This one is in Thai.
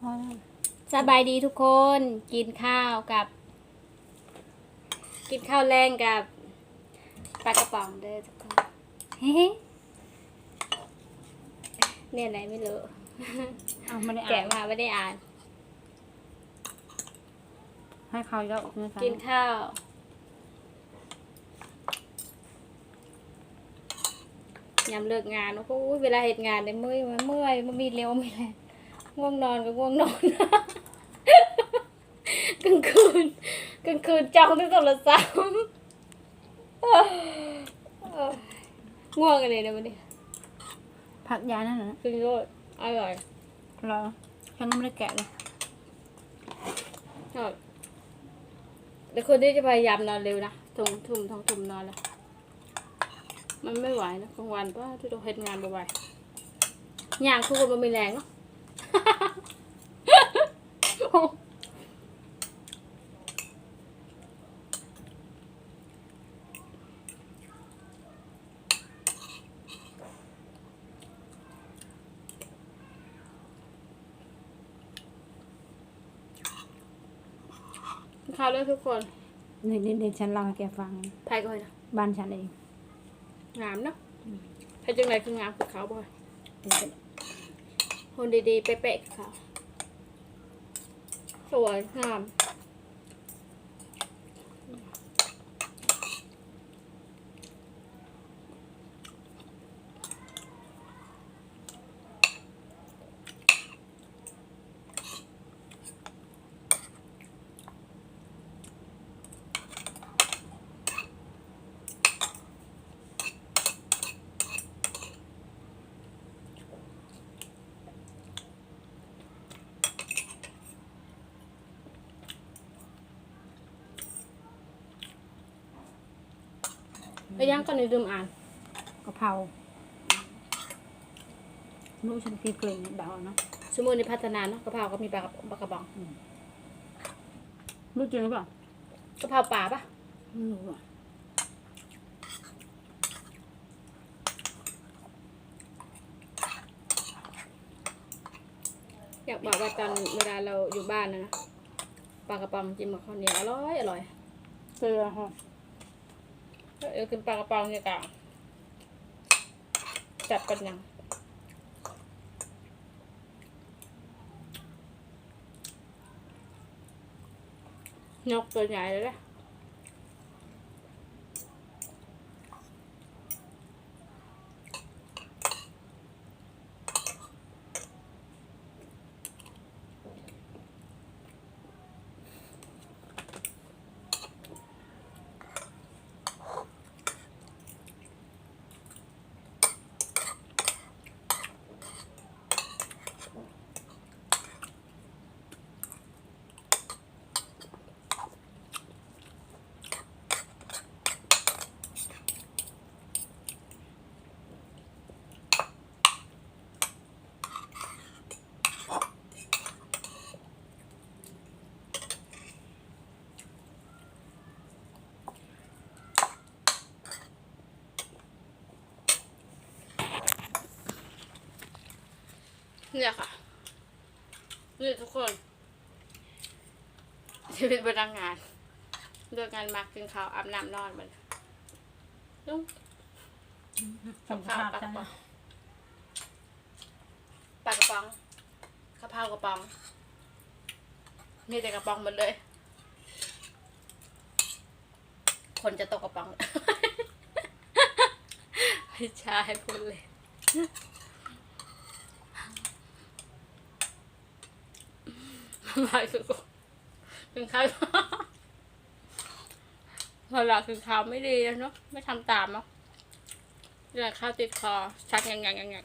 พอแล้วสบายดีทุกคนกินข้าวกับ กินข้าวแรงกับปลากระป๋องเด้อทุกคนเฮ้เนี่ยไหนไม่รู้ เอาไม่ได้แกะอ่านมาไม่ได้อ่าน ให้เขาเยอะนะคะกินข้าว ยามเลิกงานโอ้โหเวลาเหตุงานเนี่ยเมื่อยมาเมื่อยมันมีเร็วมีแรง ง่วงนอนก็ง่วงนอนกลางคืนกลางคืนจ้องด้วยโทรศัพท์เออง่วงกันเลยนะวันนี้ผักยานั่นนะกินโรดอร่อยรอฉันก็ไม่ได้แกะเลยอร่อยแต่คนที่จะพยายามนอนเร็วนะทุ่มทุ่มท้องทุ่มนอนแล้วมันไม่ไหวนะกลางวันป้าที่เราเฮ็ดงานบ่อยๆย่างคู่กันมันไม่แรงเนาะ ข้าวเลยทุกคนนี่นี่เดี๋ยวฉันเล่าให้แกฟังไพ่ก็เลยนะบ้านฉันเองงามเนาะไพ่จังไรคืองามคือเขาบ่อยเดี๋ยวจะ คนดีๆ เป๊ะๆค่ะ สวยงาม ไปย่างก่อนในดื่มอ่านกะเพราลูกฉันกินเกลิ่นเดาเนาะสมุนในพัฒนาเนาะกะเพราก็มีปลากระปลากระบองลูกจริงหรือเปล่ากะเพราป่าปะไม่รู้อะอยากบอกว่าตอนเวลาเราอยู่บ้านนะนะปลากระป๋องจิ้มกับข้าวเหนียวอร่อยอร่อยเกลือฮะ เออกินปลากระป๋องเนี่ยกะจับกันยังนกตัวใหญ่เลยนะ เนี่ยค่ะ นี่ทุกคนชีวิตพนักงานเลิกงานมากินข้าวอาบน้ำนอนมันลุงสำคัญปลากระป๋องปลากระป๋องกะเพรากระป๋องมีแต่กระป๋องหมดเลย คนจะตกกระป๋อง ไม่ใช่พูดเลย ลายคือคือข้าวพอเราคือข้าไม่ดีแล้วเนาะไม่ทำตามเนาะเรื่องข้าวติดคอชักยังไงยังไง